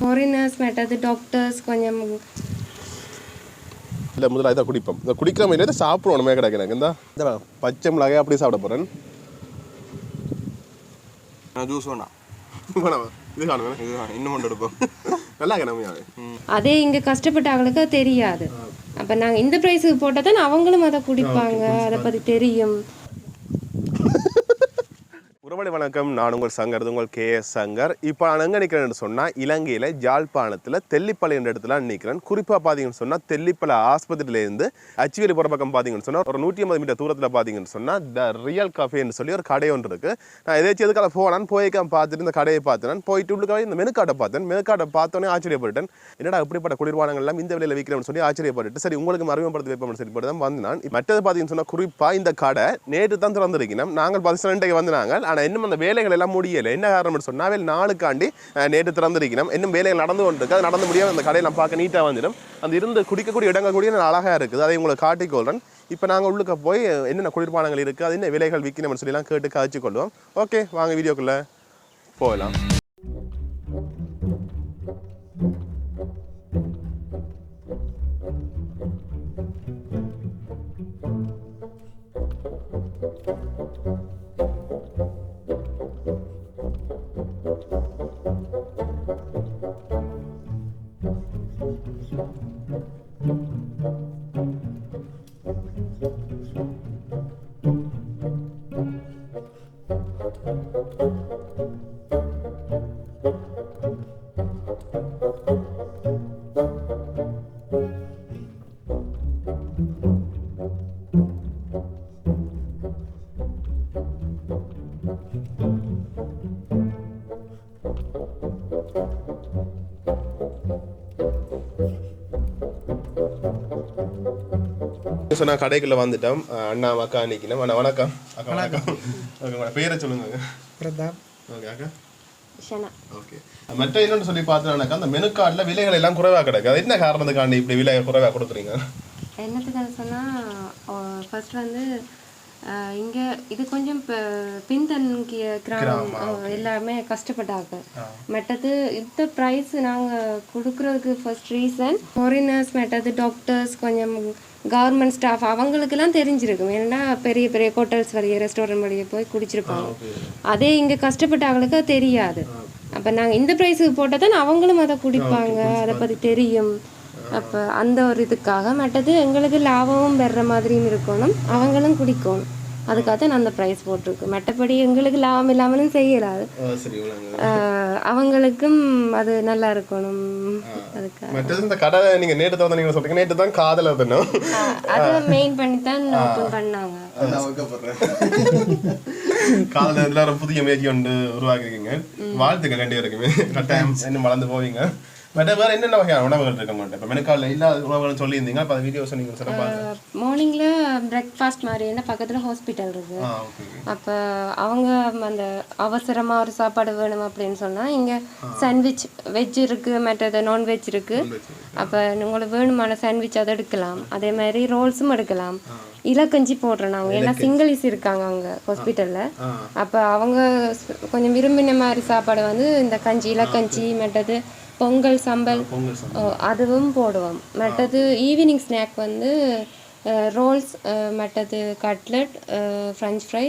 Foreigners மெட்டது doctors கொஞ்சம் இல்லை முதல்ல இதை குடிப்போம். இந்த குடிக்கிற மாதிரி சாப்பிடுவோம் கிடைக்கு எனக்கு இந்த இந்த பச்சை மிளகாய் அப்படியே சாப்பிட போகிறேன் ஜூஸ் வேணாம். இது இன்னும் கொண்டு எடுப்போம். நல்லா கிளம்பியாவே அதே இங்கே கஷ்டப்பட்டவங்களுக்கு தெரியாது. அப்போ நாங்கள் இந்த ப்ரைஸுக்கு போட்டால் தான் அவங்களும் அதை குடிப்பாங்க. அதை பற்றி தெரியும். உறவழி வணக்கம். நான் உங்கள் சங்கர் உங்கள் கே. எஸ். சங்கர். இப்போ நான் எங்கே நிற்கிறேன்னு சொன்னால் இலங்கையில் ஜாழ்ப்பாணத்தில் தெல்லிப்பளை என்ற இடத்துல நிற்கிறேன் குறிப்பாக பார்த்தீங்கன்னு சொன்னால் தெல்லிப்பளை ஆஸ்பத்திரியிலேருந்து அச்சுவேலி போகிற பக்கம் பார்த்தீங்கன்னு சொன்னால் ஒரு நூற்றி ஐம்பது மீட்டர் தூரத்தில் பார்த்தீங்கன்னு சொன்னால் த ரியல் கஃபேன்னு சொல்லி ஒரு கடை ஒன்று இருக்குது நான் எதாச்சும் எதுக்காக போனான் போய்க்காம பார்த்துட்டு இந்த கடையை பார்த்தேன் போயிட்டு உள்ளுக்காக இந்த மெனுக்காட்டை பார்த்தேன் மெனுக்காட்டை பார்த்தோன்னே ஆச்சரியப்பட்டேன் என்னடா இப்படிப்பட்ட குளிர்பானங்கள் எல்லாம் இந்த விலையில் விற்கிறேன்னு சொல்லி ஆச்சரியப்பட்டு சரி உங்களுக்கு அறிமுகப்படுத்தி வைப்போம்னு சொல்லி தான் வந்து நான். மற்றது பார்த்தீங்கன்னு சொன்னால் குறிப்பாக இந்த கடை நேற்று தான் திறந்திருக்கணும் நாங்கள் பதினெண்டைக்கு வந்து நாங்கள் ஆனால் இன்னும் அந்த வேலைகள் எல்லாம் முடியலை. என்ன காரணம் சொன்னால் நாளுக்காண்டி நேற்று திறந்திருக்கணும் இன்னும் வேலைகள் நடந்து கொண்டு இருக்கு அது நடந்து முடியாமல் அந்த கடையை நான் பார்க்க நீட்டாக வந்துடும். அந்த இருந்து குடிக்கக்கூடிய இடங்கள் கூடிய அழகாக இருக்குது. அதை உங்களுக்கு காட்டிக்கொள்கிறேன் இப்போ நாங்கள் உள்ளுக்க போய் என்னென்ன குளிர்பானங்கள் இருக்குது அது என்ன விலைகள் விற்கணும்னு சொல்லி எல்லாம் கேட்டு காய்ச்சி கொள்வோம். ஓகே வாங்க வீடியோக்குள்ளே போகலாம். நான் கடைக்குள்ள வந்துட்டோம். அண்ணா அக்கா நிற்கணும் அண்ணா வணக்கம். அக்கா வணக்கம். ஓகே உங்களோட பேரை சொல்லுங்க. பிரதாப். ஓகே அக்கா. ஷனா. ஓகே. மற்ற இன்னொன்று சொல்லி பார்த்தோம்னாக்கா அந்த மெனு கார்டில் விலைகள் எல்லாம் குறைவாக கிடக்கு. அது என்ன காரணத்துக்காண்டி இப்படி விலை குறைவாக கொடுக்குறீங்க? என்னத்துக்கு சொன்னால் ஃபர்ஸ்ட் வந்து இங்கே இது கொஞ்சம் இப்போ பின்தங்கிய கிராமம். அஹ், எல்லாருமே கஷ்டப்பட்டாங்க. மெட்டது இந்த ப்ரைஸ் நாங்கள் கொடுக்குறதுக்கு ஃபர்ஸ்ட் ரீசன் ஃபாரினர்ஸ் மெட்டது டாக்டர்ஸ் கொஞ்சம் கவர்மெண்ட் ஸ்டாஃப் அவங்களுக்கெல்லாம் தெரிஞ்சிருக்கும். ஏன்னா பெரிய பெரிய ஹோட்டல்ஸ் வழியே ரெஸ்டாரண்ட் வழியே போய் குடிச்சிருப்பாங்க. அதே இங்கே கஷ்டப்பட்டவங்களுக்கு தெரியாது. அப்போ நாங்கள் இந்த ப்ரைஸுக்கு போட்டால் தான் அவங்களும் அதை குடிப்பாங்க. அதை பற்றி தெரியும். அப்போ அந்த ஒரு இதுக்காக மற்றது எங்களுக்கு லாபமும் பெற மாதிரியும் இருக்கணும். அவங்களும் குடிக்கணும். அதுக்காக தான் நான் அந்த ப்ரைஸ் போட்டிருக்கு. மற்றபடி எங்களுக்கு லாபம் இல்லாமலும் செய்யலாது ஆஹ் அவங்களுக்கும் அது நல்லா இருக்கணும். அதுக்காக மற்றது இந்த கடை நீங்க நேற்று தான் நீங்க சொல்றீங்க. நேற்று தான் காதல பண்ணோம் அதை மெயின் பண்ணி தான் ஓப்பன் பண்ணாங்க. காதல எல்லாரும் புதிய முயற்சி ஒன்று உருவாக்கிருக்கீங்க வாழ்த்துக்கள் ரெண்டு பேருக்குமே. கட்டாயம் இன்னும் வளர்ந்து போவீங்க. மற்ற வேற என்னென்ன வகையான உணவுகள் இருக்க மாட்டேன் இப்போ மெனுக்காலில் இல்லாத உணவுகள் சொல்லியிருந்தீங்க. அப்போ வீடியோ சொன்னீங்க சிறப்பாக மார்னிங்கில் பிரேக்ஃபாஸ்ட் மாதிரி என்ன? பக்கத்தில் ஹாஸ்பிட்டல் ஓகே அப்போ அவங்க அந்த அவசரமாக ஒரு சாப்பாடு வேணும் அப்படின்னு சொன்னால் இங்கே சாண்ட்விச் வெஜ் இருக்குது மற்றது நான்வெஜ் இருக்குது அப்போ உங்களுக்கு வேணுமான சாண்ட்விச் அதை எடுக்கலாம். அதே மாதிரி ரோல்ஸும் எடுக்கலாம். இலக்கஞ்சி போடுறோம் நாங்கள் ஏன்னா சிங்கிள்ஸ் இருக்காங்க அங்கே ஹாஸ்பிட்டலில் அப்போ அவங்க கொஞ்சம் விரும்பின மாதிரி சாப்பாடு வந்து இந்த கஞ்சி இலக்கஞ்சி மற்றது பொங்கல் சம்பல் அதுவும் போடுவோம். மற்றது ஈவினிங் ஸ்நாக் வந்து ரோல்ஸ் மற்றது கட்லெட் ஃப்ரெஞ்ச் ஃப்ரை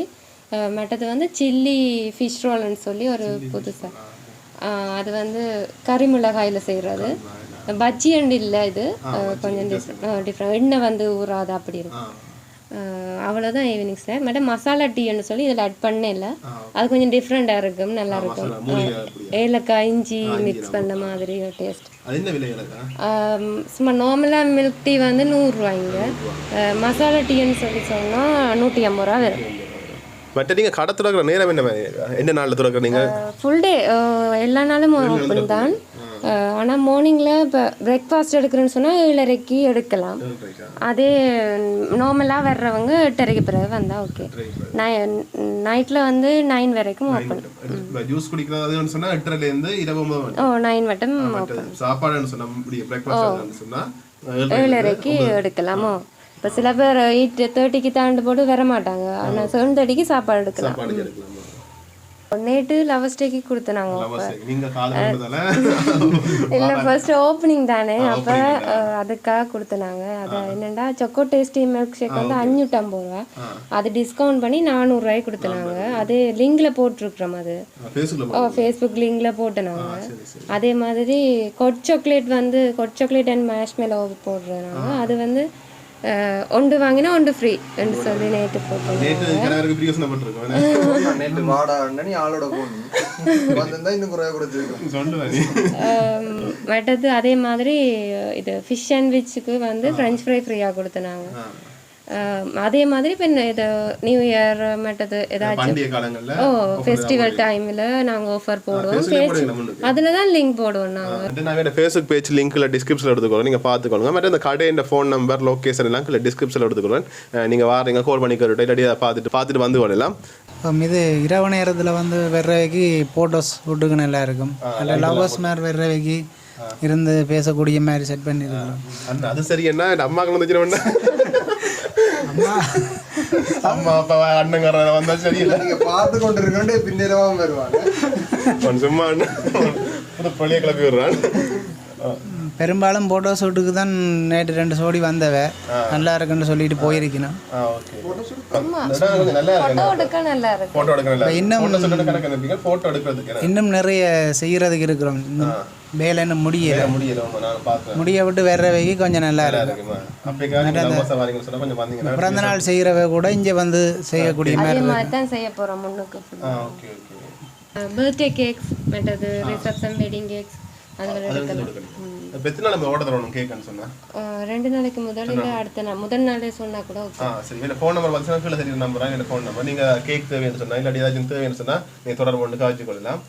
மற்றது வந்து சில்லி ஃபிஷ் ரோல்னு சொல்லி ஒரு புதுசாக அது வந்து கறி மிளகாயில் செய்கிறது பஜ்ஜி அண்டு இல்லை இது கொஞ்சம் டிஃப்ரெண்ட் எண்ணெய் வந்து ஊறாது அப்படி இருக்கும். அவ்வளோதான் ஈவினிங் ஸ்நாக் மேடம் மசாலா டீன்னு சொல்லி இதில் ஆட் பண்ணல அது கொஞ்சம் டிஃப்ரெண்ட்டாக இருக்கும் நல்லா இருக்கும். ஏலக்காய் இஞ்சி மிக்ஸ் பண்ண மாதிரி ஒரு டேஸ்ட் சும்மா நார்மலாக மில்க் டீ வந்து நூறுரூவாய்ங்க மசாலா டீன்னு சொல்லி சொன்னால் நூற்றி ஐம்பது ரூபா வரும். மற்ற நீங்கள் கடை திறக்கிற நேரம் என்ன? என்ன நாளில் திறக்கிறீங்க? ஃபுல் டே எல்லா நாளும் ஓப்பன் தான். ஆனால் மார்னிங்கில் இப்போ பிரேக்ஃபாஸ்ட் எடுக்கிறேன்னு சொன்னால் ஏழரைக்கு எடுக்கலாம். அதே நார்மலாக வர்றவங்க எட்டரைக்கு பிறகு வந்தால் ஓகே நை நைட்டில் வந்து நைன் வரைக்கும் ஓப்பன் ஜூஸ் குடிக்கிறதுன்னு சொன்னா எட்டரைலேருந்து இரவு ஓ நைன் மட்டும் மற்ற சாப்பாடுன்னு சொன்னா இப்படி பிரேக்ஃபாஸ்ட் சொன்னா ஏழரைக்கு எடுக்கலாமோ. இப்போ சில பேர் எயிட் தேர்ட்டிக்கு தாண்டு போட்டு வர மாட்டாங்க ஆனால் செவன் தேர்ட்டிக்கு சாப்பாடு எடுக்கலாம். நேற்று லவர்ஸ் டேக்கு கொடுத்தனாங்க offer. நீங்க காது இல்ல ஃபர்ஸ்ட் ஓப்பனிங் தானே. அப்ப அதுக்காக கொடுத்தனாங்க. அது என்னடா சொக்கோ டேஸ்டி மில்க் ஷேக் வந்து அஞ்சூற்றம்பது ரூபா. அது டிஸ்கவுண்ட் பண்ணி நானூறுரூவாய்க்கு கொடுத்தனாங்க. அது லிங்க்ல போட்டிருக்கிறோம் அது. ஓ ஃபேஸ்புக் லிங்க்ல போட்டனாங்க. அதே மாதிரி கொட் சாக்லேட் வந்து கொட் சாக்லேட் அண்ட் மேஷ்மெலோ போடுறாங்க அது வந்து ஒன்று வாங்கினா ஒன்று ஃப்ரீ என்று சொல்லி நேற்று போட்டோம். மற்றது அதே மாதிரி இது ஃபிஷ் சாண்ட்விச்சுக்கு வந்து ஃப்ரெஞ்ச் ஃப்ரை ஃப்ரீயாக கொடுத்தனாங்க. அதே மாதிரி பின்ன இது நியூ இயர் மற்றது ஏதாச்சும்? ஓ ஃபெஸ்டிவல் டைமில் நாங்கள் ஆஃபர் போடுவோம். அதில் தான் லிங்க் போடுவோம் நாங்கள் நாங்கள் ஃபேஸ்புக் பேஜ் லிங்க்கில் டிஸ்கிரிப்ஷனில் எடுத்துக்கோங்க. நீங்கள் பார்த்துக்கோங்க. மற்ற இந்த கடையின் ஃபோன் நம்பர் லொக்கேஷன் எல்லாம் கீழே டிஸ்கிரிப்ஷனில் எடுத்துக்கோங்க. நீங்கள் வாரீங்க கால் பண்ணி கேட்டு இல்லாட்டி அதை பார்த்துட்டு பார்த்துட்டு வந்து கொள்ளலாம். இது இரவு நேரத்தில் வந்து வர்றவைக்கு ஃபோட்டோஸ் ஃபுட்டுக்குன்னு எல்லாம் இருக்கும் அதில் லவ்வர்ஸ் மாதிரி வர்றவைக்கு இருந்து பேசக்கூடிய மாதிரி செட் பண்ணிருக்கோம். அது சரி என்ன? அம்மாக்கள் வந்துச்சுன்னா அம்மா. அம்மா அப்பா அண்ணங்கார வந்தா சரியில்லை. நீங்க பார்த்து கொண்டு இருக்கே பின்னேரமாக வருவாங்க சும்மா அண்ணா புது பள்ளியை கிளப்பி விடுறான். பெரும்பாலும் ஃபோட்டோ ஷூட்டுக்கு தான் நேற்று ரெண்டு சோடி வந்தவ. நல்லா இருக்குன்னு சொல்லிட்டு போயிருக்கணும். இன்னும் இன்னும் நிறைய செய்யறதுக்கு இருக்கிறோம். இன்னும் வேலைன்னு முடியல முடியல முடிய விட்டு வெறவைக்கு கொஞ்சம் நல்லா இருக்கும்? பிறந்த நாள் செய்கிறவ கூட இங்கே வந்து செய்யக்கூடிய மாதிரி தான் செய்ய போகிறோம் முன்னுக்கு ஆ ஓகே ஓகே. பர்த்டே கேக்ஸ் மற்றது ரிசப்ஷன் வெட்டிங் கேக்ஸ் நம்ம தரணும் கேட்கன்னு சொன்னா? ரெண்டு நாளைக்கு முதல் இல்லை அடுத்த நாள். முதல் நாளே சொன்னா கூட ஓகே ஆ சரி. இல்லை ஃபோன் நம்பர் பார்த்தீங்கன்னா கீழே நம்பர் ஃபோன் நம்பர் நீங்கள் கேக் தேவைன்னு சொன்னா ஏதாச்சும் தேவைன்னு தொடர்பு கொண்டு காய்ச்சி கொள்ளலாம்.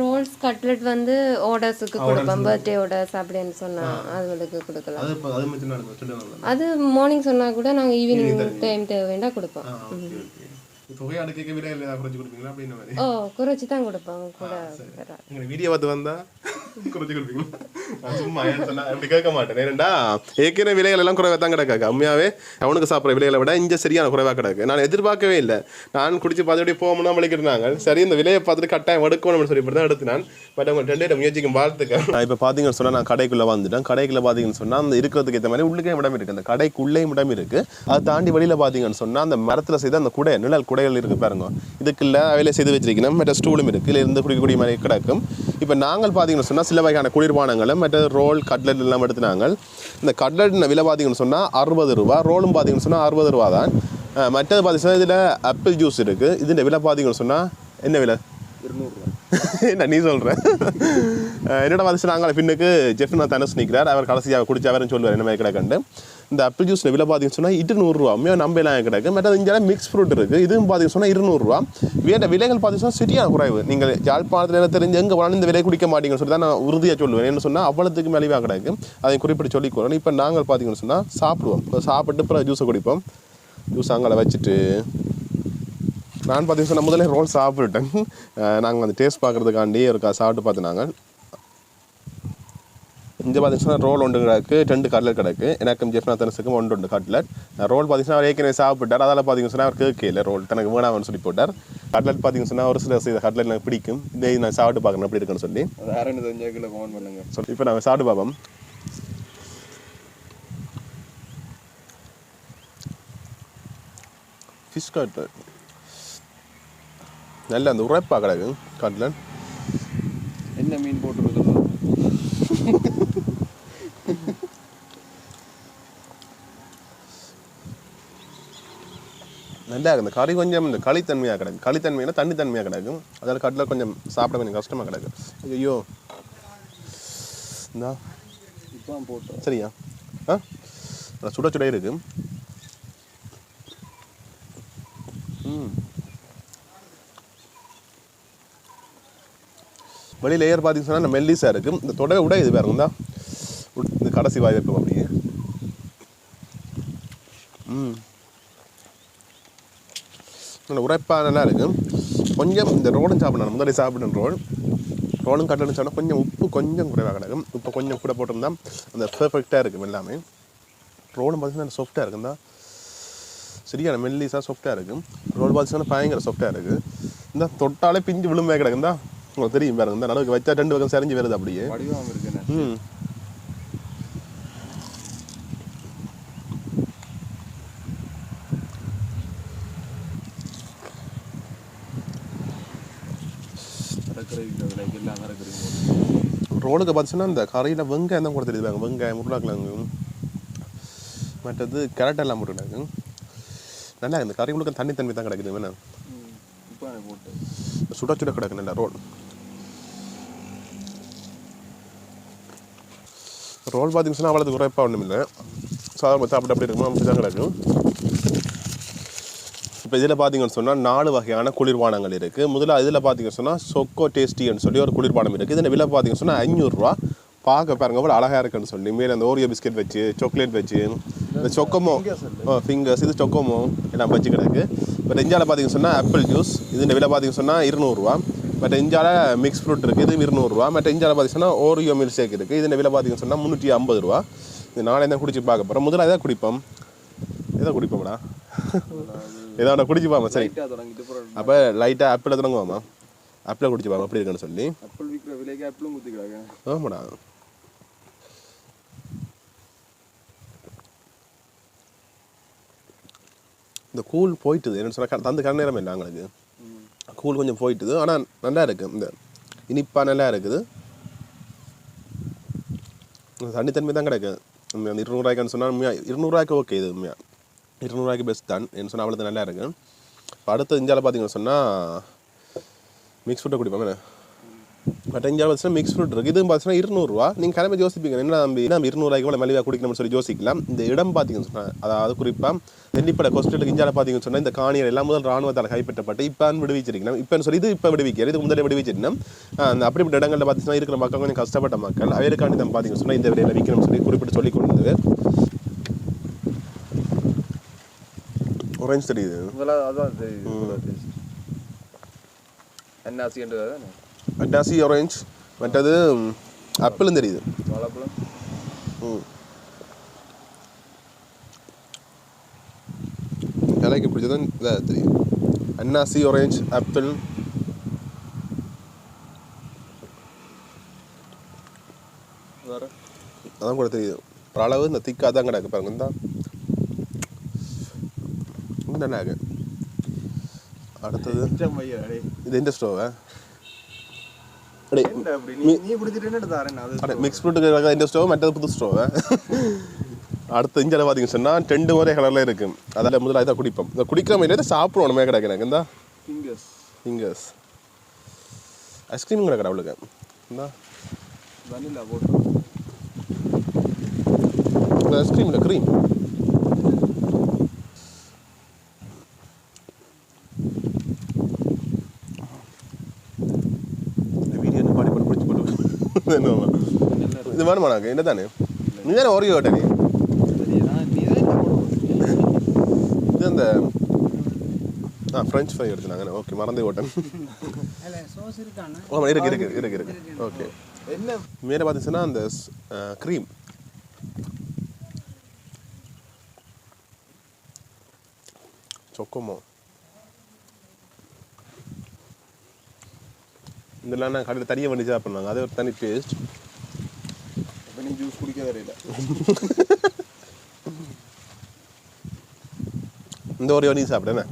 ரோல்ஸ் கட்லெட் வந்து ஆர்டர்ஸுக்கு கொடுப்போம். பர்த்டே ஆர்டர்ஸ் அப்படின்னு சொன்னா அதுகளுக்கு கொடுக்கலாம். அது மார்னிங் சொன்னா கூட நாங்க ஈவினிங் டைம் தேவை வேண்டா கொடுப்போம். தொகை அடுக்க விலை இல்லை குறைச்சி கொடுப்பீங்களா? அப்படின்ற மாதிரி ஓ குறைச்சி தான் கொடுப்போம் கூட வராது. எங்களுக்கு வீடியோ பார்த்து வந்தா குறைச்சி கொடுப்பீங்களா? நான் சும்மா ஏன்னு சொன்னா அப்படி கேட்க மாட்டேன். ஏன்டா ஏற்கனவே விலைகள் எல்லாம் குறைவாக தான் கிடக்காங்க உண்மையாவே அவனுக்கு சாப்பிட்ற விலைகளை விட இங்கே சரியான குறைவாக கிடக்கு. நான் எதிர்பார்க்கவே இல்லை. நான் குடிச்சு பார்த்துட்டு போகணும்னா வலிக்கிறாங்க சரி இந்த விலையை பார்த்துட்டு கட்டாயம் எடுக்கணும்னு சொல்லி தான் எடுத்து நான் பட் அவங்க ரெண்டு முயற்சிக்கும் வாழ்த்துக்க நான் இப்போ பார்த்தீங்கன்னு சொன்னால் நான் கடைக்குள்ளே வந்துட்டேன். கடைக்குள்ளே பார்த்தீங்கன்னு சொன்னால் அந்த இருக்கிறதுக்கு ஏற்ற மாதிரி உள்ளுக்கே இடம் இருக்குது அந்த கடைக்குள்ளேயும் இடம் இருக்குது அதை தாண்டி வெளியில் பார்த்தீங்கன்னு சொன்னால் அந்த மரத்தில் செய்த அந்த குடை நிழல் குடைகள் இருக்குது பாருங்க. இதுக்குள்ள வேலை செய்து வச்சிருக்கணும். மற்ற ஸ்டூலும் இருக்குது இதில் இருந்து குடிக்கக்கூடிய மாதிரி கிடக்கும். இப்போ நாங்கள் பார்த்தீங்கன்னு சொன்னால் சில வகையான குளிர்பானங்களும் மற்ற ரோல் கட்லெட் எல்லாம் எடுத்துனாங்க இந்த கட்லெட் விலை பார்த்தீங்கன்னு சொன்னால் அறுபது ரூபா. ரோலும் பார்த்தீங்கன்னு சொன்னால் அறுபது ரூபா தான். மற்றது பார்த்தீங்கன்னா இதில் ஆப்பிள் ஜூஸ் இருக்குது இதுன்ற விலை பார்த்தீங்கன்னு சொன்னால் என்ன விலை? என்ன நீ அஹ் என்னோட வந்து நாங்கள் பின்னுக்கு ஜெஃப்னா தனஸ் நிற்கிறார் அவர் கடைசியாக குடிச்சு அவரும் சொல்லுவார். என்ன மாதிரி கிடக்கண்டு இந்த ஆப்பிள் ஜூஸ் விலை பார்த்தீங்கன்னு சொன்னால் இருநூறுவா நம்ம எல்லாம் கிடக்கு மற்றது இங்கே மிக்ஸ் ஃப்ரூட் இருக்குது இதுவும் பார்த்தீங்கன்னு சொன்னால் இருநூறுவா வேண்ட விலைகள் பார்த்தீங்கன்னா சரியான குறைவு. நீங்கள் யாழ்ப்பாணத்தில் தெரிஞ்சு எங்கே போனாலும் இந்த விலை குடிக்க மாட்டீங்கன்னு சொல்லி தான் நான் உறுதியாக சொல்லுவேன். என்ன சொன்னால் அவ்வளோத்துக்கு மலிவாக கிடக்கு அதை குறிப்பிட்டு சொல்லிக்கொள்ளணும் இப்போ நாங்கள் பார்த்தீங்கன்னு சொன்னால் சாப்பிடுவோம். இப்போ சாப்பிட்டு அப்புறம் ஜூஸை குடிப்போம். ஜூஸ் அங்கே வச்சுட்டு நான் பார்த்தீங்கன்னா சொன்ன முதல்ல ரோல் சாப்பிட்டுட்டேன். நாங்கள் அந்த டேஸ்ட் பார்க்குறதுக்காண்டி ஒரு சாப்பிட்டு பார்த்து நாங்கள் இங்கே பார்த்தீங்கன்னா ரோல் ஒன்று கிடக்கு ரெண்டு கட்லட் கிடக்கு. எனக்கும் ஜெஃப்னாத்தனஸுக்கும் ஒன்று ஒன்று கட்லட் ரோல் பார்த்தீங்கன்னா அவர் ஏற்கனவே சாப்பிட்டார். அதால் பார்த்தீங்கன்னு சொன்னால் அவர் கேட்கல ரோல். தனக்கு வேணாம்னு சொல்லி போட்டார். கட்லட் பார்த்தீங்கன்னு சொன்னால் ஒரு சில செய்த கட்லட் எனக்கு பிடிக்கும். இதே நான் சாப்பிட்டு பார்க்கணும். எப்படி இருக்குன்னு சொல்லி. வேற என்ன தெரிஞ்சா கீழே ஃபோன் பண்ணுங்க. சொல்லி இப்போ நாங்கள் சாப்பிட்டு பார்ப்போம். ஃபிஷ் கட்லட் நல்ல அந்த உரைப்பா கிடக்கு கட்லட் என்ன மீன் போட்டுருக்குது? நல்லா இருக்கும் இந்த கறி கொஞ்சம் இந்த களித்தன்மையாக கிடக்கும் களித்தன்மையான தண்ணித்தன்மையாக கிடக்கும் அதால் கட்டில் கொஞ்சம் சாப்பிட கொஞ்சம் கஷ்டமாக கிடக்கும் ஐயோ இந்தா. இப்போ போட்டு சரியா? ஆ? சுட சுட இருக்கு. ம். வெளியில் லேயர் பார்த்தீங்கன்னு சொன்னால் மெல்லிஸாக இருக்கும் இந்த தொடை விட இது வேறு இருந்தா இந்த கடைசி வாய்ப்பு அப்படியே. நல்ல உரைப்பாக நல்லா இருக்கும் கொஞ்சம் இந்த ரோலும் சாப்பிடணும். முதல்ல சாப்பிடணும் ரோல். ரோலும் கட்டணும் சொன்னால் கொஞ்சம் உப்பு கொஞ்சம் குறைவாக கிடக்கும். உப்பு கொஞ்சம் கூட போட்டிருந்தா அந்த பெர்ஃபெக்டாக இருக்கும் எல்லாமே. ரோலும் பார்த்தீங்கன்னா சாஃப்டாக இருக்குந்தா சரியான மெல்லிஸாக சாஃப்டாக இருக்கும். ரோல் பார்த்தீங்கன்னா பயங்கர சாஃப்டாக இருக்குது இந்த தொட்டாலே பிஞ்சு விழுமே கிடக்குந்தா உங்களுக்கு தெரியும் பாருங்க இந்த நடுவுக்கு வச்சா ரெண்டு பக்கம் சரிஞ்சு வருது அப்படியே. ம். ரோலுக்கு பார்த்தீங்கன்னா இந்த கரையில் வெங்காயம் தான் கூட தெரியுது வெங்காயம் உருளாக்கிழங்கு மற்றது கேரட் எல்லாம் போட்டு நல்லா இந்த கறி முழுக்க தண்ணி தண்ணி தான் கிடைக்குது. வேணா சுட சுட கிடக்கு நல்லா ரோல். ரோல் பார்த்தீங்கன்னா அவ்வளோ குறைப்பாக ஒன்றும் இல்லை சாதாரண அப்படி அப்படி இருக்குமா? அப்படி தான் கிடக்கும். இப்போ இதில் பார்த்தீங்கன்னு சொன்னால் நாலு வகையான குளிர்பானங்கள் இருக்குது முதல்ல இதில் பார்த்தீங்கன்னு சொன்னால் சொக்கோ டேஸ்டின்னு சொல்லி ஒரு குளிர்பானம் இருக்குது இதில் விலை பார்த்தீங்கன்னு சொன்னால் ஐநூறுரூவா. பார்க்க பாருங்க அவ்வளோ அழகாக இருக்குன்னு சொல்லி. மேலே அந்த ஓரியோ பிஸ்கெட் வச்சு சாக்லேட் வச்சு இந்த சொக்கோமோ ஃபிங்கர்ஸ் இது சொக்கோமோ எல்லாம் வச்சு கிடக்கு. பட் இஞ்சால பார்த்தீங்கன்னு சொன்னால் ஆப்பிள் ஜூஸ் இது விலை பார்த்தீங்கன்னு சொன்னால் இருநூறுவா. பட் இஞ்சால மிக்ஸ் ஃப்ரூட் இருக்குது இது இருநூறுவா. மற்ற இஞ்சால பார்த்தீங்கன்னா ஓரியோ மில்க் ஷேக் இருக்குது இதில் விலை பார்த்தீங்கன்னு சொன்னால் முந்நூற்றி ஐம்பது ரூபா. இது நாளை தான் குடிச்சு பார்க்க போகிறோம் முதல்ல தான் குடிப்போம். எதை குடிப்போம்டா ஏதோ ஒன்று குடிச்சு பாமா சரி. அப்போ லைட்டாக ஆப்பிள் தொடங்குவாமா? ஆப்பிளை குடிச்சு பாமா அப்படி இருக்குன்னு சொல்லி. ஆப்பிள் விற்கிற விலைக்கு ஆப்பிளும் குத்திக்கிறாங்க. ஆமாடா. இந்த கூழ் போயிட்டுது. என்ன சொன்னா தந்து கண் நேரம் இல்லை எங்களுக்கு கூழ் கொஞ்சம் போயிட்டுது. ஆனால் நல்லா இருக்கு. இந்த இனிப்பா நல்லா இருக்குது. தண்ணி தான் கிடக்கு. உண்மையா, அந்த இருநூறுவாய்க்குன்னு சொன்னால் உண்மையாக இருநூறுவாய்க்கு ஓகே இது உண்மையாக இருநூறுவாய்க்கு பெஸ்ட் தான். என்ன சொன்னால் அவ்வளோ நல்லா இருக்கு. இப்போ அடுத்த இந்தியாவில் பார்த்தீங்கன்னு சொன்னால் மிக்ஸ் ஃபுட்டை குடிப்பாங்க என்ன? பட் இந்தியாவில் பார்த்தீங்கன்னா மிக்ஸ் ஃப்ரூட் இருக்குது இதுவும் பார்த்தீங்கன்னா இருநூறுவா. நீங்கள் கிளம்பி யோசிப்பீங்க. என்ன நம்பி நம்ம இருநூறுவாய்க்கு கூட மலிவாக குடிக்கணும்னு சொல்லி யோசிக்கலாம். இந்த இடம் பார்த்தீங்கன்னு சொன்னால் அதாவது குறிப்பாக தென்னிப்பட கொஸ்டலுக்கு இந்தியாவில் பார்த்தீங்கன்னு சொன்னால் இந்த காணியர் எல்லாம் முதல் ராணுவத்தால் கைப்பற்றப்பட்டு இப்போ விடுவிச்சிருக்கணும் இப்போ சொல்லி இது இப்போ விடுவிக்கிறது இதுக்கு முதலே விடுவிச்சிருந்தோம் அந்த அப்படிப்பட்ட இடங்களில் பார்த்தீங்கன்னா இருக்கிற மக்கள் கொஞ்சம் கஷ்டப்பட்ட மக்கள் அவருக்காண்டி தான் பார்த்தீங்கன்னு சொன்னால் இந்த விலையில் விற்கணும்னு சொல்லி குறிப்பிட்டு சொல்லி கொண்டு வந்தது ஒரேஞ்ச் தெரியுது. இதெல்லாம் அதான் தெரியுது என்னாசின்றது தானே? அட்டாசி ஒரேஞ்ச் மற்றது ஆப்பிளும் தெரியுது. வாழைப்பழம். ம். எனக்கு பிடிச்சது இதாக தெரியும் அன்னாசி ஆரஞ்சு ஆப்பிள் அதான் கூட தெரியுது. அளவு இந்த திக்காக தான் கிடக்கு பாருங்க இந்த இந்த நல்லா இருக்கு அடுத்தது கொஞ்சம் ஐயா அடே இது எந்த ஸ்டோவை அடே என்ன அப்படி நீ நீ பிடிச்சிட்டு என்ன தாரேன் அது அடே மிக்ஸ் ஃப்ரூட்டுக்கு இந்த ஸ்டோவ் மற்றது புது ஸ்டோவை அடுத்த இஞ்சில் பார்த்தீங்கன்னு சொன்னால் ரெண்டு ஒரே கலரில் இருக்கு அதில் முதல்ல இதை குடிப்போம் இந்த குடிக்காம இல்லை சாப்பிடுவோம் நம்ம கிடக்கு எனக்கு இந்த ஃபிங்கர்ஸ் ஃபிங்கர்ஸ் ஐஸ்கிரீம் கிடக்குற அவளுக்கு இந்தா வனிலா போட்டு ஐஸ்கிரீம் இல்லை க்ரீம் வீடியோ என்ன பாடி போட்டு பிடிச்சி போட்டு என்ன இது வேணுமா எனக்கு என்ன தானே நீ தானே ஓரியோ கேட்ட நீ நீ தான் என்ன போடுவோம் இது அந்த ஆ ஃப்ரெஞ்ச் ஃப்ரை எடுத்துனாங்க ஓகே மறந்தே ஓட்டன் அதில் சோஸ் இருக்காண்ணா ஆமாம் இருக்கு இருக்கு இருக்கு இருக்கு ஓகே என்ன மேலே பார்த்தீங்கன்னா அந்த க்ரீம் சொக்கோமோ இதெல்லாம் நான் கடையில் தனியாக பண்ணி சாப்பிட்றாங்க அது ஒரு தனி டேஸ்ட் அப்ப நீ ஜூஸ் குடிக்க தெரியல இந்த ஒரே நீ சாப்பிட்டேனே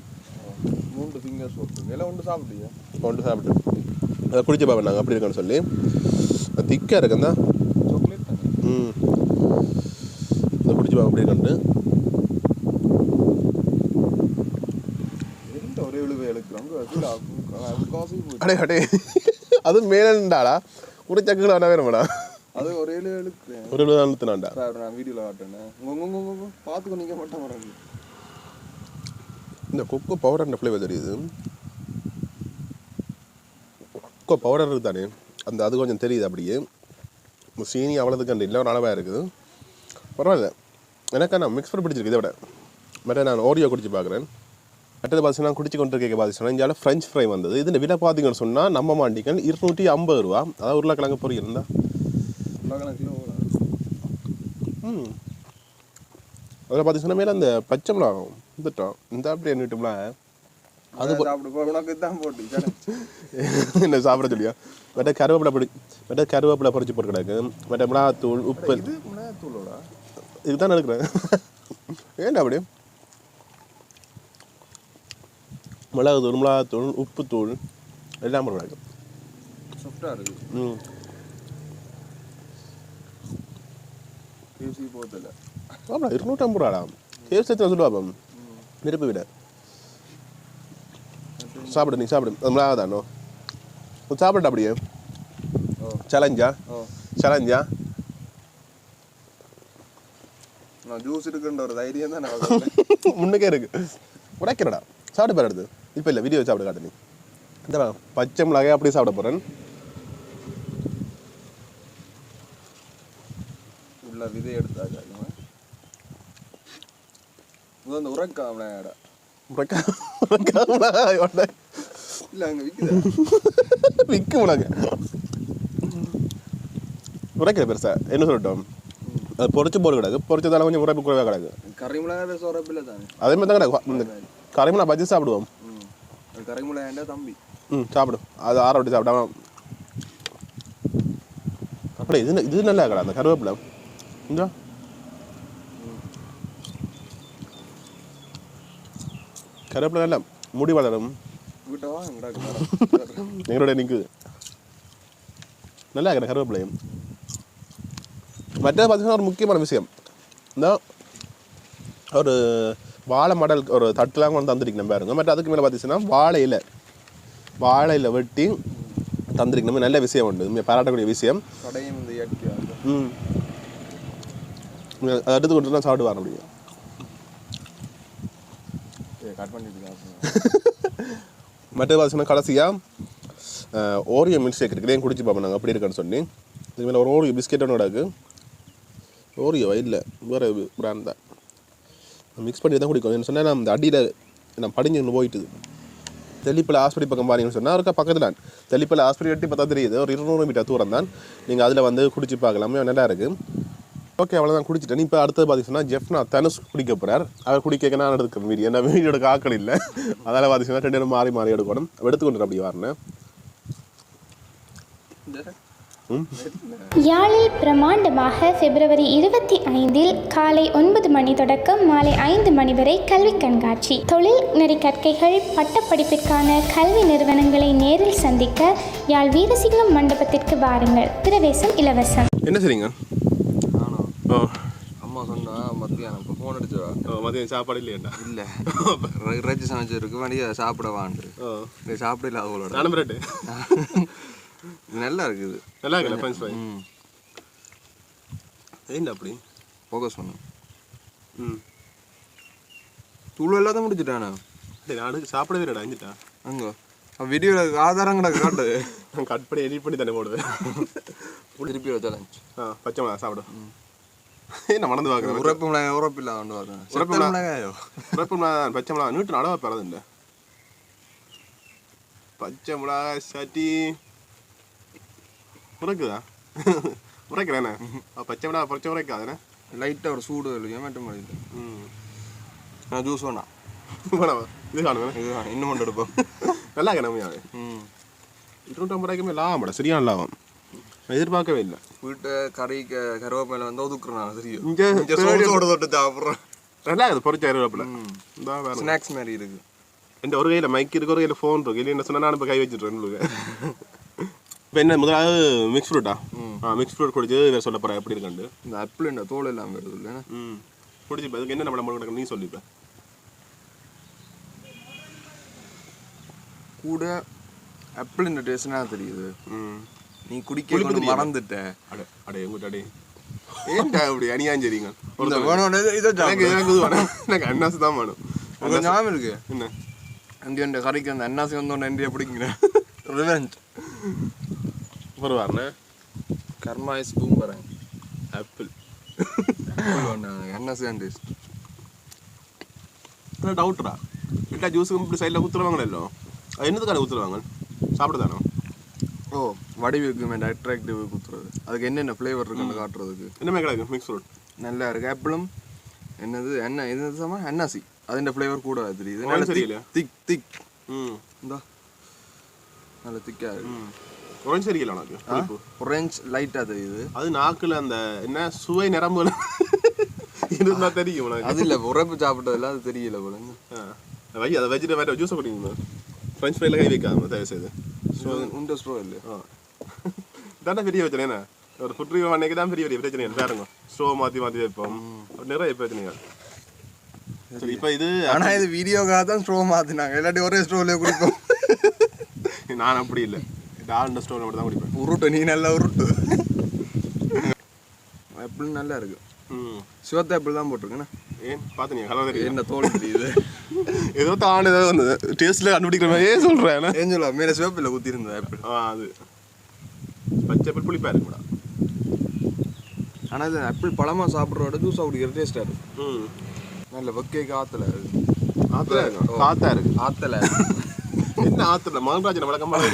மூன்று ஃபிங்கர்ஸ் போட்டு எல்லாம் ஒன்று சாப்பிடுறியா கொண்டு சாப்பிட்டு அதை குடிச்சு பார்ப்பேன் நாங்கள் அப்படி இருக்கோன்னு சொல்லி. திக்காக இருக்குந்தா சாக்லேட் ம். இதை குடிச்சு பார்ப்போம் அப்படி காசு போச்சு அடே. அடே அது மேலண்டாடா குடிச்சக்குள்ள வேணா வேணுமாடா அது ஒரே எழுக்குறேன் ஒரு விழுதான் அழுத்தினாண்டா சார் நான் வீடியோவில் காட்டுறேன் பார்த்துக்கோ நிற்க மாட்டேன் வரேன் இந்த கொக்கோ பவுடர் ஃப்ளேவர் தெரியுது கொக்கோ பவுடர் தானே அந்த அது கொஞ்சம் தெரியுது அப்படியே சீனி அவ்வளோதுக்கு அந்த இல்லை ஒரு அளவாக இருக்குது பரவாயில்ல எனக்கு நான் பண்ணி பிடிச்சிருக்கு இதை விட மற்ற நான் ஓரியோ குடிச்சு பார்க்குறேன் மற்றது பார்த்தீங்கன்னா குடிச்சு கொண்டு இருக்க பார்த்தீங்கன்னா இந்தியாவில் ஃப்ரெஞ்ச் ஃப்ரை வந்தது. இது விலை பார்த்தீங்கன்னு சொன்னால் நம்ம மாட்டிக்கன் இருநூற்றி ஐம்பது ரூபா. அதாவது உருளைக்கிழங்கு பொரியல் இருந்தா? கிலோ ம். அதில் பார்த்தீங்கன்னா மேலே அந்த பச்சை மிளகாம் வந்துட்டோம். இந்த அப்படி என்ன விட்டோம்னா அது உனக்கு தான் போட்டு. என்ன சாப்பிட சொல்லியா? மற்ற கருவேப்பிலை பொடி மற்ற கருவேப்பிலை பொரிச்சு போட்டு கிடக்கு. மற்ற மிளகாத்தூள் உப்பு. இதுதான் எடுக்கிறேன். ஏன்டா அப்படி? மிளகுத்தூள் மிளகாத்தூள் உப்புத்தூள் எல்லாம் போட்டு கிடக்கு சாஃப்டா இருக்கு. ம். கேசி போதில்ல ஆமாம் இருநூற்றம்பது ரூபாடா. கேஸ் எத்தனை சொல்லுவாப்பம் நெருப்பு விட. சாப்பிடு நீ சாப்பிடு. அது மிளகா தானோ? சாப்பிடா அப்படியே? சலஞ்சா சலஞ்சா நான் ஜூஸ் இருக்குன்ற ஒரு தைரியம் தான் முன்னுக்கே இருக்கு. உடைக்கிறடா. சாப்பிட்டு பாரு எடுத்து இப்போ இல்லை வீடியோ சாப்பிட காட்டு நீ இந்த பாரு, பச்சை மிளகாய் அப்படியே சாப்பிட போகிறேன் உள்ள விதை எடுத்தாச்சு முதல் இந்த உரக்கா விளையாட மிளகாயோட இல்லை அங்கே விற்குது விற்க மிளகு உரைக்கிற பெருசா என்ன சொல்லட்டும் அது பொரிச்சு போடு கிடக்கு பொரிச்சதால கொஞ்சம் உரைப்பு குறைவாக கிடக்கு கறி மிளகாய் சோறப்பில்லை தானே அதே மாதிரி தான் கிடக்கு இந்த கரைமிளா பஜ்ஜி சாப்பிடுவோம் கறி மிளகாய்ண்டா தம்பி? ம் சாப்பிடு. அது ஆற விட்டு சாப்பிடாம. அப்படி இது இது நல்லா கடா அந்த கருவேப்பிலை. இந்தா. கருவேப்பிலை நல்லா முடி வளரும். வீட்டை வா எங்கடா எங்களோட நிற்குது நல்லா இருக்கிற கருவேப்பிலையும் மற்றது பார்த்தீங்கன்னா ஒரு முக்கியமான விஷயம். இந்த ஒரு வாழை மடல் ஒரு தட்டுலாம் கொண்டு தந்திருக்கணும் பாருங்க. மற்ற அதுக்கு மேலே பார்த்தீங்கன்னா வாழை இலை. வாழை இலை வெட்டி தந்திருக்கணும். நல்ல விஷயம் உண்டு. உண்மையை பாராட்டக்கூடிய விஷயம். ம். எடுத்து கொண்டு தான் சாப்பிட்டு வர முடியும். மற்ற பார்த்தீங்கன்னா கடைசியாக ஓரியோ மில்க் ஷேக் இருக்குது ஏன் குடிச்சு பார்ப்போம் நாங்கள் அப்படி இருக்கான்னு சொல்லி. இதுக்கு மேலே ஒரு ஓரியோ பிஸ்கெட் ஒன்று கிடக்கு ஓரியோவா இல்லை. வேறு பிராண்ட் தான். மிக்ஸ் பண்ணி தான் குடிக்கும் என்ன சொன்னால் நான் அடியில் நான் படிஞ்சு ஒன்று போயிட்டுது தெளிப்பில் ஆஸ்பத்திரி பக்கம் பாருங்கன்னு சொன்னால் இருக்கா பக்கத்தில் தான். தெல்லிப்பள்ளி ஆஸ்பத்திரி கட்டி பார்த்தா தெரியுது ஒரு இருநூறு மீட்டர் தூரம் தான். நீங்கள் அதில் வந்து குடிச்சு பார்க்கலாமே நல்லா இருக்குது ஓகே அவ்வளோதான் குடிச்சிட்டேன். இப்போ அடுத்தது பார்த்தீங்கன்னா ஜெஃப்னா தனுஷ் குடிக்க போகிறார் அவர் குடிக்க நான் எடுக்கிறேன் வீடியோ என்ன வீடியோ எடுக்க ஆக்கள் இல்லை. அதால் பார்த்தீங்கன்னா ரெண்டு நேரம் மாறி மாறி எடுக்கணும். எடுத்துக்கொண்டு அப்படி வரணும் யாழில் பிரமாண்டமாக பிப்ரவரி இருபத்தி ஐந்தில் காலை ஒன்பது மணி தொடக்கம் மாலை ஐந்து மணி வரை கல்வி கண்காட்சி. தொழில் நெறி கற்கைகள் பட்டப்படிப்பிற்கான கல்வி நிறுவனங்களை நேரில் சந்திக்க யாழ் வீரசிங்கம் மண்டபத்திற்கு வாருங்கள். பிரவேசம் இலவசம். என்ன சரிங்க அம்மா சொன்னா மத்தியானம் இப்போ ஃபோன் அடிச்சவா மதியம் சாப்பாடு இல்லையாண்டா இல்லை. இறைச்சி சமைச்சிருக்கு வண்டியை சாப்பிட வாண்டு சாப்பிடல அவளோட நானும் பிரெட்டு நல்லா இருக்குது நல்லா இருக்குல்ல ஃப்ரெண்ட்ஸ் ஃப்ரை என்ன அப்படி? ஃபோக்கஸ் பண்ணு. ம். தூள் எல்லாத்தையும் முடிச்சுட்டானே நாடு சாப்பிடவே இல்லைடா அஞ்சிட்டா? அங்க. வீடியோவில் ஆதாரம் கிடக்கு காட்டு. நான் கட் பண்ணி எடிட் பண்ணி தானே போடுவேன். திருப்பி சேலஞ்ச் ஆ பச்சை மிளகா சாப்பிடு. என்ன மணந்து பார்க்குறேன். உரப்பு மிளகாய் உரப்பு இல்லை கொண்டு வரேன் உரப்பு மிளகாய். மிளகாயோ? உரப்பு மிளகா பச்சை மிளகா நீட்டு நடவா பிறதுண்ட பச்சை மிளகா சட்டி. உரைக்குதா உரைக்கிறேண்ணே பச்சை மிளகா பச்சை உரைக்காதுண்ணே லைட்டாக ஒரு சூடு இல்லையா மட்டும் மாதிரி ம் நான் ஜூஸ் வேணாமா இது காணுங்க இது இன்னும் மட்டும் எடுப்போம் நல்லா கிளம்பியாவே ம் இருநூற்றம்பது ரூபாய்க்குமே லாபம் சரியான லாபம் எதிர்பார்க்கவே இல்லை வீட்டை கறி கருவேப்பிலை வந்து ஒதுக்குறேன் தெரியும் இங்க சோடோட தொட்டு சாப்பிட்றேன் நல்லா இருக்குது பொறிச்ச கருவேப்பிலை இந்த வேறு ஸ்நாக்ஸ் மாதிரி இருக்கு எந்த ஒரு கையில் மைக் இருக்கு ஒரு கையில் ஃபோன் இருக்கு இல்லை என்ன சொன்னால் நான் இப்போ கை வச்சுட்றேன் இப்போ என்ன முதலாவது மிக்ஸ் ஃப்ரூட்டா ஆ? மிக்ஸ் ஃப்ரூட் குடிச்சு இதை சொல்ல போகிறேன் எப்படி இருக்காண்டு இந்த ஆப்பிள் இந்த தோல் வருது இல்லைன்னா ம். குடிச்சு இப்போ அதுக்கு என்ன நம்ம நம்ம நீ சொல்லிப்பேன் கூட ஆப்பிள் இந்த டேஸ்ட்னா தெரியுது. ம். நீ குடிக்க கொண்டு? மறந்துட்ட. அடே அடே எங்கிட்ட அடே. ஏன்டா அப்படி அணியாஞ்சரிங்க இந்த வேணும் இதை எனக்கு. எனக்கு வேணும். எனக்கு அன்னாசு தான் வேணும். உங்க ஞாபகம் இருக்கு? என்ன? அங்கே கறிக்கு அந்த அன்னாசி வந்தோன்னு நன்றியை பிடிக்கிறேன் రివెంజ్ ಬರ್ಬಾರ್ನೆ ಕರ್ಮ ಇಸ್ ಬೂಮ್ ಬರಂಗ್ ಆ್ಯಪಲ್ ಎಣ್ಣೆ ಸ್ಯಾಂಡಿಸ್ டவுட்ரா இல்லை ஜூஸ் இப்படி சைடில் ஊற்றுருவாங்களோ அது என்னதுக்கான சாப்பிட தானே ஓ வடிவுக்கு மேட் அட்ராக்டிவ் ஊற்றுறது அதுக்கு என்னென்ன ஃப்ளேவர் இருக்குன்னு காட்டுறதுக்கு என்னமே கிடக்கு மிக்ஸ் ஃப்ரூட் நல்லா இருக்கு ஆப்பிளும் என்னது என்ன இது சம அன்னாசி அதிൻ്റെ ஃப்ளேவர் கூட தெரியுது திக் திக் ம் இந்தா நல்ல திக்கா இருக்கு உடஞ்சி தெரியல உனக்கு. ஒரேஞ்ச் லைட்டா தெரியுது அது நாக்குல அந்த என்ன சுவை நிரம்புல. இருந்தா தெரியும் உனக்கு. அது இல்ல உரைப்பு சாப்பிட்டதுல அது தெரியல போல. ஆ. வை அதை வச்சுட்டு வேற ஜூஸை குடிங்க ஃப்ரெஞ்ச் ஃப்ரைல கை வைக்காம தயவு செய்து உண்ட ஸ்ட்ரோ இல்ல ஆ. இதாண்டா பெரிய பிரச்சனை என்ன? ஒரு புற்று அன்னைக்கு தான் பெரிய பெரிய பிரச்சனை பாருங்க ஸ்டோ மாற்றி மாற்றி வைப்போம். நிறைய பிரச்சனைகள். இப்போ இது ஆனா இது வீடியோக்காக தான் ஸ்ட்ரோ மாத்தினாங்க. இல்லாட்டி ஒரே ஸ்ட்ரோல குடிப்போம். நான் அப்படி இல்லை. டால்ட ஸ்டோவில் மட்டும் தான் குடிப்பேன். உருட்டு நீ நல்லா உருட்டு. ஆப்பிள் நல்லா இருக்கு. ம். சிவத்த ஆப்பிள் தான் போட்டிருக்கேண்ணா ஏன்? பார்த்து கலர் தெரியும் என்ன தோல் தெரியுது ஏதோ தான் ஏதோ வந்து டேஸ்ட்டில் கண்டுபிடிக்கிற மாதிரியே சொல்கிறேன் ஏன் சொல்ல? மேல சிவப்பில் இருந்தது ஆப்பிள். ஆ அது. பச்சை பல் புளிப்பா இருக்குடா ஆனா இது ஆப்பிள் பழமா சாப்பிட்றோட ஜூஸ் குடிக்கிற டேஸ்டா இருக்கு. ம். நல்ல வெக்கை காத்துல. ஆத்துல இருக்கு காத்தா இருக்கு. ஆத்தல என்ன ஆத்துல மகன்ராஜன் வழக்கமாக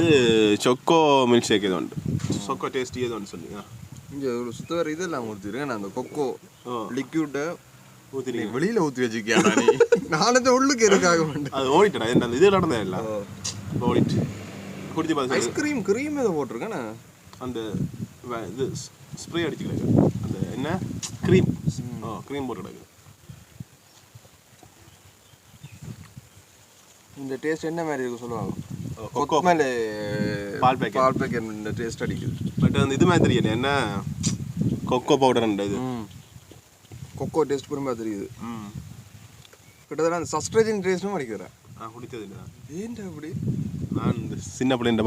இது சொக்கோ மில்க் ஷேக் இது உண்டு சொக்கோ டேஸ்டி இது ஒன்று சொல்லுங்க இங்க ஒரு சுத்தவர இதெல்லாம் ஊற்றிருக்கேன் நான் அந்த கொக்கோ. லிக்யூட்டை நீ வெளியில ஊத்தி வச்சுக்கியா நீ? நாலஞ்சு உள்ளுக்கு இருக்காக மாட்டேன் அது ஓடிட்டடா என்ன அந்த இது நடந்தது இல்லை? ஓடிட்டு. குடிச்சு பார்த்து. ஐஸ்கிரீம் கிரீம் ஏதோ போட்டிருக்கேன். அந்த வ- இது ஸ்ப்ரே அடிச்சு கிடக்கு அந்த என்ன? க்ரீம் ஆ க்ரீம் போட்டு கிடக்கு இந்த டேஸ்ட் என்ன மாதிரி இருக்கு சொல்லுவாங்க? கொத்தமல்லி பால் packet. பால் பேக்கெட் இந்த டேஸ்ட் அடிக்குது. பட் அந்த இது மாதிரி தெரியல என்ன கொக்கோ பவுடர் இது. கொக்கோ டேஸ்ட் பெருமையாக தெரியுது. ம். கிட்டத்தட்ட அந்த சஸ்ட்ரேஜின் டேஸ்ட்டும் அடிக்கிறேன் நான் குடிச்சது இல்லை ஏன்டா அப்படி? நான் இந்த சின்ன பிள்ளைன்ற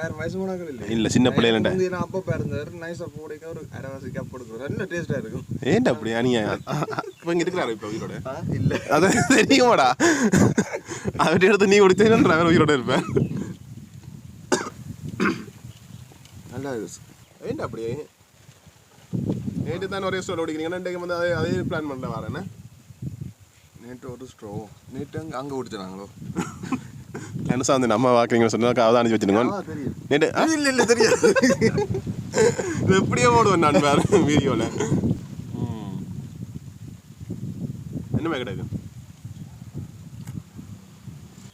யாரும் வயசு போனாக்கள் இல்லை இல்ல, சின்ன பிள்ளையிலண்டா. நான் அப்பா பிறந்தாரு நைஸாக போடைக்க ஒரு அரைவாசி கப் கொடுக்குறோம் நல்ல டேஸ்ட்டாக இருக்கும்? ஏன்டா அப்படி அணியா இப்போ இங்கே இருக்கிறாரு இப்போ உயிரோட? இல்லை. அது தெரியுமாடா? அவர்கிட்ட எடுத்து நீ குடிச்சேன்னு அவர் உயிரோட இருப்பேன் நல்லா இருக்கு. ஏன்டா அப்படி? நேற்று தான் ஒரே ஸ்டோர் ஓடிக்கிறீங்கன்னா இன்றைக்கு வந்து அதே அதே பிளான் பண்ணல வரேன்னு நேற்று ஒரு ஸ்ட்ரோ நேற்று அங்கே அங்கே குடிச்சாங்களோ? என்ன சார் வந்து நம்ம வாக்குறீங்கன்னு சொன்னா அதை அனுப்பிச்சு வச்சுருங்க ஆ? இல்லை இல்லை தெரியாது. எப்படியே போடுவேன் நான் வேறு வீடியோவில் என்னமே கிடையாது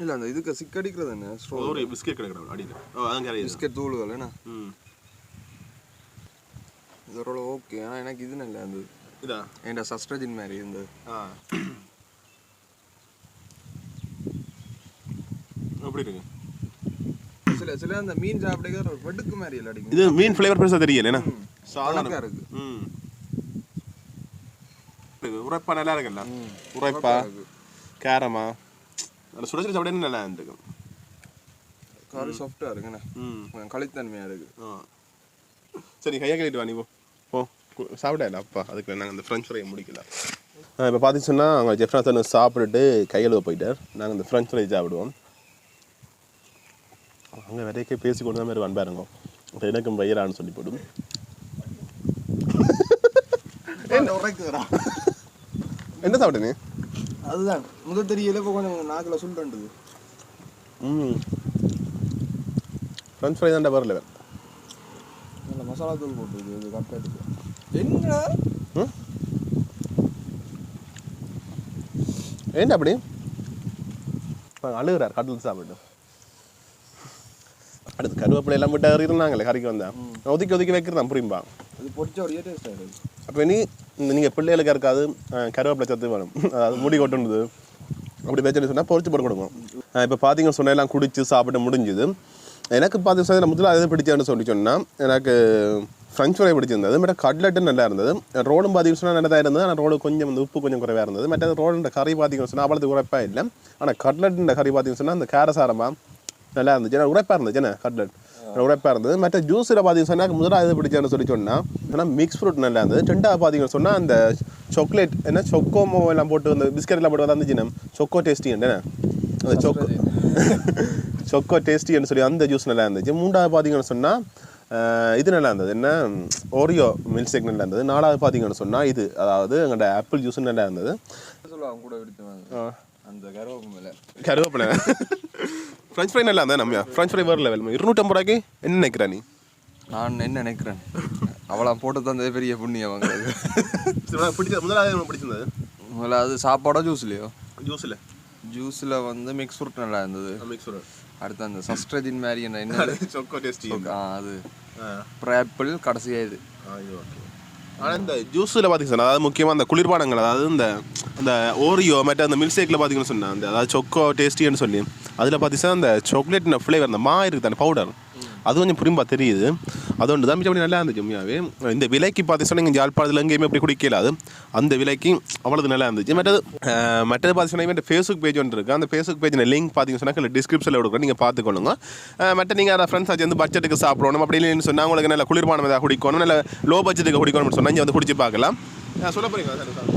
இல்லை அந்த இதுக்கு சிக்கடிக்கிறது என்ன? ஸ்ட்ரோ ஒரு பிஸ்கெட் கிடையாது அடியில். ஓ அதான் கிடையாது பிஸ்கெட் தூளுகள் என்ன? ம். இதோட ஓகே ஆனால் எனக்கு இது நல்ல அந்த இதா? என்ட சஸ்ட்ரஜின் மாதிரி இருந்தது. ஆ. எப்படி இருக்கு சில சில அந்த மீன் சாப்பிடுங்க ஒரு வெடுக்கு மாதிரி இல்லை அடிக்கும். இது மீன் ஃப்ளேவர் பெருசாக தெரியல என்ன? கணக்கா சாதாரண இருக்கு. ம். இது உரைப்பா நல்லா இருக்குல்ல? உரைப்பா கேரமா. அந்த சுட சுட சாப்பிட நல்லா இருந்துக்கும் கறி சாஃப்டாக இருக்குண்ணே. ம். களித்தன்மையாக இருக்கு. ஆ. சரி கையை கழிட்டு வா நீ போ. சாப்பிடல அப்பா. அதுக்கு நாங்கள் அந்த ஃப்ரெஞ்ச் ஃப்ரை முடிக்கல. இப்போ பார்த்து சொன்னால் அவங்க ஜெஃப்னாத்தன் சாப்பிட்டுட்டு கையெழுவ போயிட்டார். நாங்கள் இந்த ஃப்ரெஞ்ச் ஃப்ரை சாப்பிடுவோம். அங்கே வரைக்கும் பேசி கொண்டு தான் மாதிரி வந்தாருங்க இப்போ எனக்கும் வயிறான்னு சொல்லி போடும். என்ன சாப்பிட்ட நீ? அதுதான். முதல் தெரியல இப்போ கொஞ்சம் நாக்கில் சுண்டது ம். ஃப்ரெஞ்ச் ஃப்ரை தான்டா வரல நல்ல மசாலா தூள் போட்டு இது கரெக்டாக இருக்கு. என்ன ம். ஏன்டா அப்படி? அழுகுறார் கடல் சாப்பிட்டு அடுத்து கருவேப்பிலை எல்லாம் விட்டு இருந்தாங்களே கறிக்கு வந்தேன் ஒதுக்கி ஒதுக்கி வைக்கிறதான் புரியும்பா? அப்போ இந்த நீங்கள் பிள்ளைகளுக்கு இருக்காது கருவேப்பிலை சத்து வேணும். அதாவது முடி கொட்டுனது அப்படி வச்சுட்டு சொன்னால் பொறிச்சு போட்டு கொடுக்கும் இப்போ பார்த்தீங்கன்னு சொன்னா எல்லாம் குடிச்சு சாப்பிட்டு முடிஞ்சுது. எனக்கு பார்த்து சொன்னால் முதல்ல அது பிடிச்சேன்னு சொல்லி சொன்னால் எனக்கு ஃப்ரெஞ்ச் ஃப்ரை பிடிச்சிருந்தது மற்ற கட்லெட்டு நல்லா இருந்தது. ரோடும் பார்த்தீங்கன்னு சொன்னால் நல்லா இருந்தது ஆனால் ரோடு கொஞ்சம் வந்து உப்பு கொஞ்சம் குறைவாக இருந்தது. மற்ற ரோடு கறி பார்த்தீங்கன்னு சொன்னால் அவ்வளோது உரைப்பாக இல்லை. ஆனால் கட்லெட்டு கறி பார்த்தீங்கன்னு சொன்னால் அந்த காரசாரமாக நல்லா இருந்துச்சு ஏன்னா உரைப்பாக இருந்துச்சு என்ன கட்லெட் உரைப்பாக இருந்தது மற்ற ஜூஸில் பார்த்தீங்கன்னு சொன்னால் முதல்ல அது பிடிச்சேன்னு சொல்லி சொன்னால் ஆனால் மிக்ஸ் ஃப்ரூட் நல்லா இருந்தது ரெண்டாவது பார்த்தீங்கன்னு சொன்னால் அந்த சாக்லேட் என்ன சொக்கோமோ எல்லாம் போட்டு அந்த பிஸ்கட் எல்லாம் போட்டு வந்துச்சு நம்ம சொக்கோ டேஸ்டி என்ன அந்த சொக்கோ சொக்கோ டேஸ்டின்னு சொல்லி அந்த ஜூஸ் நல்லா இருந்துச்சு மூன்றாவது பார்த்தீங்கன்னு சொன்னால் இது நல்லா இருந்தது என்ன ஓரியோ மில்க் ஷேக் நல்லா இருந்தது நாலாவது பார்த்தீங்கன்னு சொன்னால் இது அதாவது எங்களோட ஆப்பிள் ஜூஸ் நல்லா இருந்தது சொல்லுவாங்க கூட எடுத்து அந்த கருவேப்பு மேலே கருவேப்பிலை ஃப்ரெஞ்ச் ஃப்ரை நல்லா இருந்தா நம்ம? ஃப்ரெஞ்ச் ஃப்ரை வேறு லெவல் இருநூற்றம்பது ரூபாய்க்கு என்ன நினைக்கிறா நீ? நான் என்ன நினைக்கிறேன்? அவளா போட்டு தந்ததே பெரிய புண்ணியம் வாங்குறது பிடிச்ச முதலாவது பிடிச்சிருந்தது? முதல்ல அது சாப்பாடோ ஜூஸ்லையோ ஜூஸில் ஜூஸில் வந்து மிக்ஸ் ஃப்ரூட் நல்லா இருந்தது. மிக்ஸ் அடுத்து அந்த சஸ்ட்ரஜின் மாதிரி என்ன என்ன சொக்கோ டேஸ்டி ஆ அது. அப்புறம் ஆப்பிள் கடைசியாக இது. ஆனால் இந்த ஜூஸில் பார்த்தீங்கன்னா அதாவது முக்கியமாக அந்த குளிர்பானங்கள் அதாவது இந்த அந்த ஓரியோ மற்ற அந்த மில்க் ஷேக்கில் பார்த்தீங்கன்னு சொன்னேன் அந்த அதாவது சொக்கோ டேஸ்டின்னு சொல்லி அதில் பார்த்தீங்கன்னா அந்த சாக்லேட் ஃப்ளேவர் அந்த மா இருக்குது அந்த பவுடர் அது கொஞ்சம் புரிம்பா தெரியுது. அது ஒன்று தான் மிச்சப்படி நல்லா இருந்துச்சு உண்மையாகவே இந்த விலைக்கு பார்த்தீங்கன்னா இங்கே ஜாழ்ப்பாணத்தில் எங்கேயுமே அப்படி குடிக்கலாது அந்த விலைக்கு அவ்வளவு நல்லா இருந்துச்சு. மற்றது மற்றது பார்த்தீங்கன்னா இந்த ஃபேஸ்புக் பேஜ் ஒன்று இருக்குது அந்த ஃபேஸ்புக் பேஜ் லிங்க் பார்த்தீங்கன்னு சொன்னால் டிஸ்கிரிப்ஷனில் கொடுக்குறோம் நீங்கள் பார்த்துக்கொள்ளுங்க மற்ற நீங்கள் அதை ஃப்ரெண்ட்ஸ் ஆச்சு வந்து பட்ஜெட்டுக்கு சாப்பிடணும் அப்படி இல்லைன்னு சொன்னால் உங்களுக்கு நல்ல குளிர்பானம் ஏதாவது குடிக்கணும் நல்ல லோ பட்ஜெட்டுக்கு குடிக்கணும்னு சொன்னால் இங்கே வந்து குடிச்சு பார்க்கலாம். சொல்ல போகிறீங்களா சார்?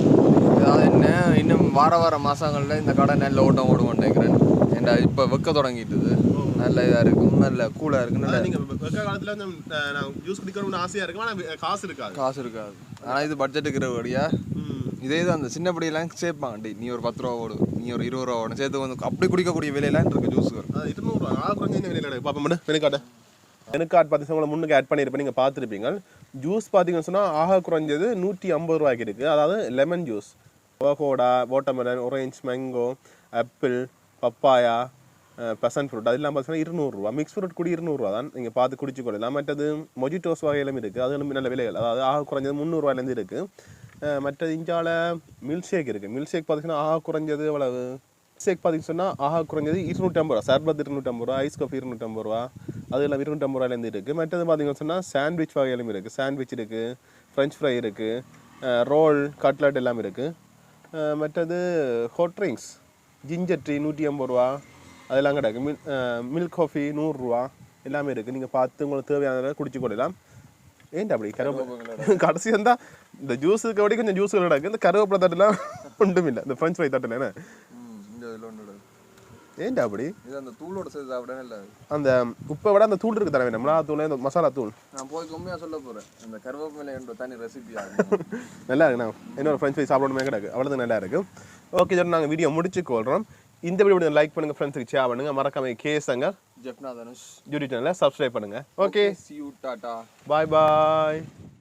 அதாவது என்ன இன்னும் வார வார மாதங்களில் இந்த கடை நல்ல ஓட்டம் ஓடுவோம் நினைக்கிறேன். ஏன்டா இப்போ வெக்க தொடங்கிட்டுது நல்ல இதாக இருக்கும் நல்ல கூலாக இருக்கு நல்ல நீங்கள் வெக்க காலத்தில் வந்து நான் ஜூஸ் குடிக்கணும்னு ஆசையாக இருக்கும் ஆனால் காசு இருக்காது. காசு இருக்காது. ஆனால் இது பட்ஜெட்டுக்கு இருக்கிறபடியா இதே தான் அந்த சின்னப்படியெல்லாம் சேர்ப்பாங்க. டேய் நீ ஒரு பத்து ரூபா ஓடு நீ ஒரு இருபது ரூபா ஓடும் சேர்த்து வந்து அப்படி குடிக்கக்கூடிய விலையெல்லாம் இருக்கு ஜூஸுகள் அது இருநூறுவா ஆ குறைஞ்ச விலையில் பாப்பா மட்டும் வெனுக்காட்ட வெனுக்காட் பார்த்தீங்கன்னா உங்களை முன்னுக்கு ஆட் பண்ணியிருப்பேன். நீங்கள் பார்த்துருப்பீங்க. ஜூஸ் பார்த்தீங்கன்னு சொன்னால் ஆக குறைஞ்சது நூற்றி ஐம்பது ரூபாய்க்கு இருக்குது அதாவது lemon juice avocado watermelon orange mango apple papaya passion fruit அது இல்லாமல் பார்த்தீங்கன்னா இருநூறுவா மிக்ஸ் ஃப்ரூட் கூட இருநூறுவா தான். நீங்கள் பார்த்து குடிச்சு கொள்ளலாம். மற்றது மொஜிட்டோஸ் வகையிலும் இருக்குது அது நல்ல விலைகள். அதாவது ஆக குறைஞ்சது முந்நூறுவாயிலேருந்து இருக்குது மற்றது இஞ்சால மில்க் ஷேக் இருக்குது மில்க் ஷேக் பார்த்தீங்கன்னா ஆக குறைஞ்சது எவ்வளவு? ஷேக் பார்த்தீங்கன்னு சொன்னால் ஆஹா குறைஞ்சது இருநூற்றம்பது ரூபா. சர்பத் இருநூற்றம்பது ரூபா ஐஸ் காஃபி இருநூற்றம்பது ரூபா. அது இல்லாமல் இருநூற்றம்பது ரூபாயிலேருந்து இருக்குது மற்றது பார்த்தீங்கன்னு சொன்னால் சாண்ட்விச் வகையிலும் இருக்குது சாண்ட்விச் இருக்குது ஃப்ரெஞ்ச் ஃப்ரை இருக்குது ரோல் கட்லட் எல்லாம் இருக்குது மற்றது ஹாட் ட்ரிங்க்ஸ் ஜிஞ்சர் டீ நூற்றி ஐம்பது ரூபா. அதெல்லாம் கிடக்கு மில் மில்க் காஃபி நூறுரூவா எல்லாமே இருக்குது நீங்கள் பார்த்து உங்களுக்கு தேவையானதை குடிச்சு கொள்ளலாம். ஏன்டா அப்படி கருவேப்பிலை கடைசி வந்தா இந்த ஜூஸுக்கு அப்படி கொஞ்சம் ஜூஸ் கிடக்கு இந்த கருவேப்பிலை தட்டுலாம் ஒன்றும் இல்லை. இந்த ஃப்ரெஞ்ச் ஃப்ரை தட்டுல என்ன? இந்த ஏன்டா அப்படி? இது அந்த தூளோட சேர்த்து சாப்பிட இல்லை அந்த உப்பை விட அந்த தூள் இருக்கு தர வேணும். மிளகா தூள் இந்த மசாலா தூள். நான் போய் கம்மியாக சொல்ல போகிறேன் அந்த கருவேப்பிலை என்ற தனி ரெசிபி நல்லா இருக்கு நான் இன்னொரு ஃப்ரெஞ்ச் ஃப்ரை சாப்பிடணுமே கிடக்கு. அவ்வளோதான் நல்லா இருக்கு. ஓகே சார் நாங்கள் வீடியோ முடிச்சு கொள்கிறோம் இந்த வீடியோ லைக் பண்ணுங்க ஃப்ரெண்ட்ஸுக்கு ஷேர் பண்ணுங்க. மறக்காம கேஸங்க ஜெப்னா தனுஷ். யூடியூப் சேனலை சப்ஸ்கிரைப் பண்ணுங்க. Okay see you tata bye bye